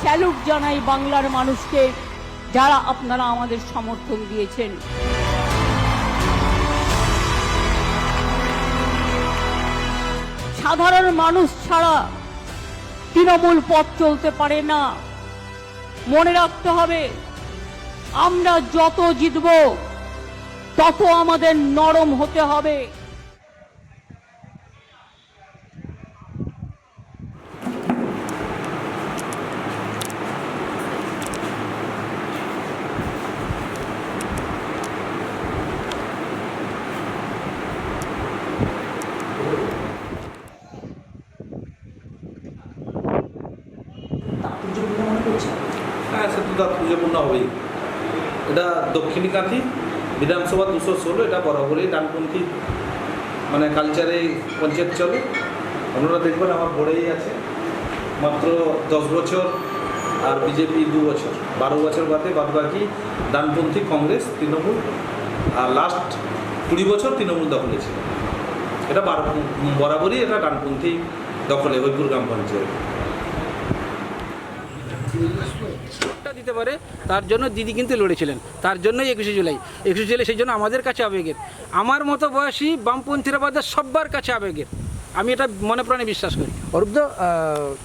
Salute জানাই বাংলার মানুষকে, যারা আপনারা আমাদের সমর্থন দিয়েছেন। সাধারণ মানুষ ছাড়া তৃণমূল পথ চলতে পারে না। মনে রাখতে হবে, আমরা যত জিতব, তত আমাদের নরম হতে হবে। হ্যাঁ সে তো তাৎপর্যপূর্ণ হবেই। এটা দক্ষিণী কাঁথি, বিধানসভা দুশো ষোলো, এটা বরাবরই ডানপন্থী মানে কালচারে পঞ্চায়েত চলে। আপনারা দেখবেন আমার বোর্ডেই আছে, মাত্র দশ বছর আর বিজেপি দু বছর। বারো বছর বাদে বাদ বাকি ডানপন্থী কংগ্রেস, তৃণমূল, আর লাস্ট কুড়ি বছর তৃণমূল দখলে ছিল। এটা বার- বরাবরই এটা ডানপন্থী দখলে হইপুর গ্রাম পঞ্চায়েত। ভোটটা দিতে পারে তার জন্য দিদি কিন্তু লড়েছিলেন। তার জন্যই একুশে জুলাই। একুশে জুলাই সেই জন্য আমাদের কাছে আবেগের। আমার মতো বয়সী বামপন্থীরা বাদে সব্বার কাছে আবেগের। আমি এটা মনে প্রাণে বিশ্বাস করি। অরূপদা আহ,